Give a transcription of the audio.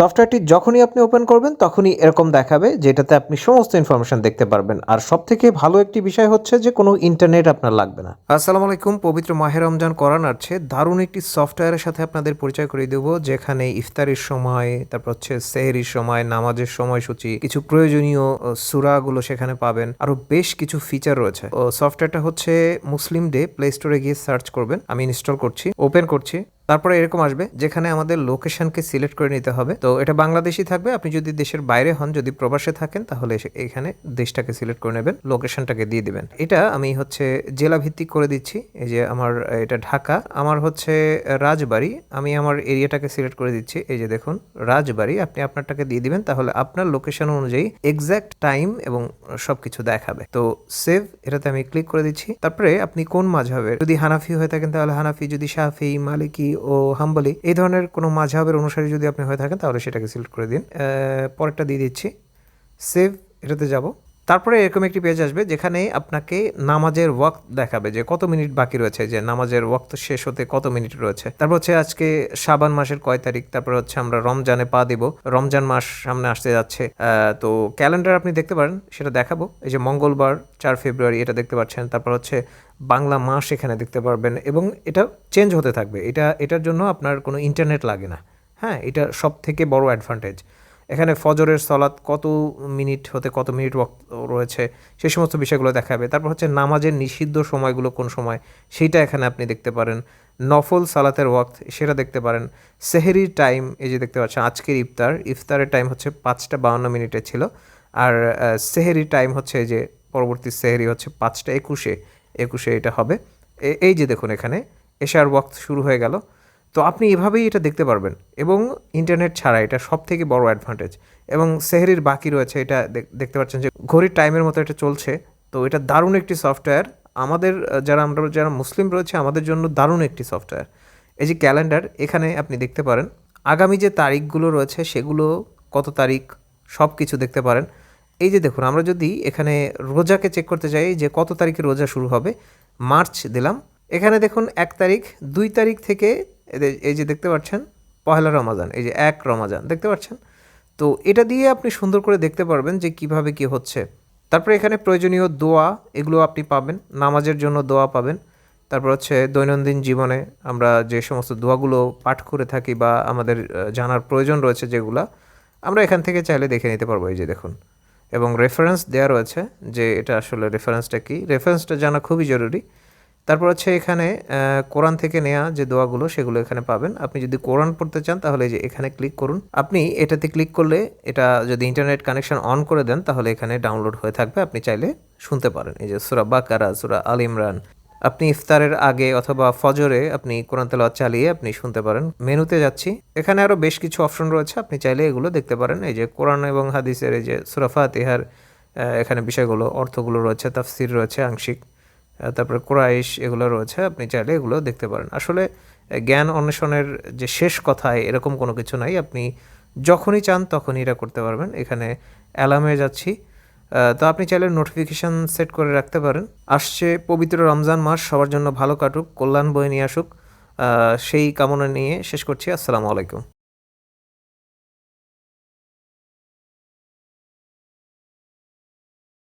সফটওয়্যারটি যখনই আপনি ওপেন করবেন, তখনই এরকম দেখাবে যেটাতে আপনি সমস্ত ইনফরমেশন দেখতে পারবেন। আর সব থেকে ভালো একটি বিষয় হচ্ছে যে, কোনো ইন্টারনেট আপনার লাগবে না। আসসালামু আলাইকুম, পবিত্র মাহে রমজান করান আসছে দারুণ একটি সফটওয়্যারের সাথে আপনাদের পরিচয় করিয়ে দেবো, যেখানে ইফতারির সময়, তারপর হচ্ছে সেহরির সময়, নামাজের সময়সূচি, কিছু প্রয়োজনীয় সূরাগুলো সেখানে পাবেন। আরও বেশ কিছু ফিচার রয়েছে। সফটওয়্যারটা হচ্ছে মুসলিম ডে প্লে স্টোরে গিয়ে সার্চ করবেন। আমি ইনস্টল করছি ওপেন করছি। তারপরে এরকম আসবে যেখানে আমাদের লোকেশনকে সিলেক্ট করে নিতে হবে। তো এটা বাংলাদেশি থাকবে। আপনি যদি দেশের বাইরে হন, যদি প্রবাসে থাকেন, তাহলে এখানে দেশটাকে সিলেক্ট করে নেবেন, লোকেশনটাকে দিয়ে দিবেন। এটা আমি হচ্ছে জেলা ভিত্তিক করে দিচ্ছি। এই যে আমার, এটা ঢাকা। আমার হচ্ছে রাজবাড়ি। আমি আমার এরিয়াটাকে সিলেক্ট করে দিচ্ছি। এই যে দেখুন, রাজবাড়ি। আপনি আপনারটাকে দিয়ে দিবেন, তাহলে আপনার লোকেশন অনুযায়ী এক্স্যাক্ট টাইম এবং সবকিছু দেখাবে। তো সেভ, এটাতে আমি ক্লিক করে দিচ্ছি। তারপরে আপনি কোন মাঝহের যদি হানাফি হয়ে থাকেন, তাহলে হানাফি, যদি শাফি, মালিকি ও হাম্বালি, এই ধরনের কোনো মাঝহাবের অনুসারী যদি আপনি হয়ে থাকেন, তাহলে সেটাকে সিলেক্ট করে দিন। পরেরটা দিয়ে দিচ্ছি। সেভ, এটাতে যাব। তারপরে এরকম একটি পেজ আসবে যেখানে আপনাকে নামাজের ওয়াক্ত দেখাবে যে কত মিনিট বাকি রয়েছে, যে নামাজের ওয়াক্ত শেষ হতে কত মিনিট রয়েছে। তারপর হচ্ছে আজকে শাবান মাসের কয় তারিখ, তারপর হচ্ছে আমরা রমজানে পা দিব। রমজান মাস সামনে আসতে যাচ্ছে তো ক্যালেন্ডার আপনি দেখতে পারেন, সেটা দেখাবো। এই যে মঙ্গলবার, চার ফেব্রুয়ারি, এটা দেখতে পাচ্ছেন। তারপর হচ্ছে বাংলা মাস এখানে দেখতে পারবেন এবং এটা চেঞ্জ হতে থাকবে। এটা, এটার জন্য আপনার কোনো ইন্টারনেট লাগে না। হ্যাঁ এটা সব থেকে বড় অ্যাডভান্টেজ এখানে ফজরের সলাৎ কত মিনিট হতে কত মিনিট রয়েছে সে সমস্ত বিষয়গুলো দেখাবে। তারপর হচ্ছে নামাজের নিষিদ্ধ সময়গুলো কোন সময় সেইটা এখানে আপনি দেখতে পারেন। নফল সালাতের ওয়াক্ত সেটা দেখতে পারেন। সেহেরির টাইম এই যে দেখতে পাচ্ছেন আজকের ইফতার ইফতারের টাইম হচ্ছে পাঁচটা বাউন্ন মিনিটে ছিল। আর আহ, সেহেরির টাইম হচ্ছে এই যে পরবর্তী সেহেরি হচ্ছে পাঁচটা একুশে একুশে এটা হবে। এই যে দেখুন এখানে এশার ওয়াক্ত শুরু হয়ে গেল। তো আপনি এভাবেই এটা দেখতে পারবেন। এবং ইন্টারনেট ছাড়া এটা সব থেকে বড় অ্যাডভান্টেজ এবং সেহরির বাকি রয়েছে, এটা দেখ- দেখতে পাচ্ছেন যে ঘড়ির টাইমের মতো এটা চলছে। তো এটা দারুণ একটি সফটওয়্যার আমাদের যারা আমরা, যারা মুসলিম রয়েছে, আমাদের জন্য দারুণ একটি সফটওয়্যার এই যে ক্যালেন্ডার এখানে আপনি দেখতে পারেন, আগামী যে তারিখগুলো রয়েছে, সেগুলো কত তারিখ সব কিছু দেখতে পারেন। এই যে দেখুন, আমরা যদি এখানে রোজাকে চেক করতে চাই যে কত তারিখে রোজা শুরু হবে, মার্চ দিলাম। এখানে দেখুন, এক তারিখ, দুই তারিখ থেকে এদের- এই যে দেখতে পাচ্ছেন, পহেলা রমাজান, এই যে এক রমাজান, দেখতে পাচ্ছেন? তো এটা দিয়ে আপনি সুন্দর করে দেখতে পারবেন যে কীভাবে কি হচ্ছে। তারপরে এখানে প্রয়োজনীয় দোয়া, এগুলো আপনি পাবেন, নামাজের জন্য দোয়া পাবেন। তারপর হচ্ছে দৈনন্দিন জীবনে আমরা যে সমস্ত দোয়াগুলো পাঠ করে থাকি বা আমাদের জানার প্রয়োজন রয়েছে যেগুলা, আমরা এখান থেকে চাইলে দেখে নিতে পারব, এই যে দেখুন। এবং রেফারেন্স দেওয়া রয়েছে যে এটা আসলে রেফারেন্সটা কি? রেফারেন্সটা জানা খুবই জরুরি। তারপর হচ্ছে এখানে কোরআন থেকে নেওয়া যে দোয়াগুলো সেগুলো এখানে পাবেন। আপনি যদি কোরআন পড়তে চান তাহলে যে এখানে ক্লিক করুন। আপনি এটাতে ক্লিক করলে এটা যদি ইন্টারনেট কানেকশন অন করে দেন তাহলে এখানে ডাউনলোড হয়ে থাকবে। আপনি চাইলে শুনতে পারেন। এই যে সুরা বাকারা, সুরা আল ইমরান। আপনি ইফতারের আগে অথবা ফজরে আপনি কোরআন তেলাওয়াত চালিয়ে আপনি শুনতে পারেন। মেনুতে যাচ্ছি। এখানে আরও বেশ কিছু অপশন রয়েছে। আপনি চাইলে এগুলো দেখতে পারেন। এই যে কোরআন এবং হাদিসের এই যে সুরাফা তিহার এখানে বিষয়গুলো, অর্থগুলো রয়েছে, তাফসির রয়েছে, আংশিক। তারপরে কোরাইশ এগুলো রয়েছে, আপনি চাইলে এগুলো দেখতে পারেন। আসলে জ্ঞান অন্বেষণের যে শেষ কথায় এরকম কোনো কিছু নাই। আপনি যখনই চান তখনই এটা করতে পারবেন। এখানে অ্যালার্মে যাচ্ছি। তো আপনি চাইলে নোটিফিকেশান সেট করে রাখতে পারেন। আসছে পবিত্র রমজান মাস, সবার জন্য ভালো কাটুক, কল্যাণ বয়ে নিয়ে আসুক। সেই কামনা নিয়ে শেষ করছি। আসসালামু আলাইকুম।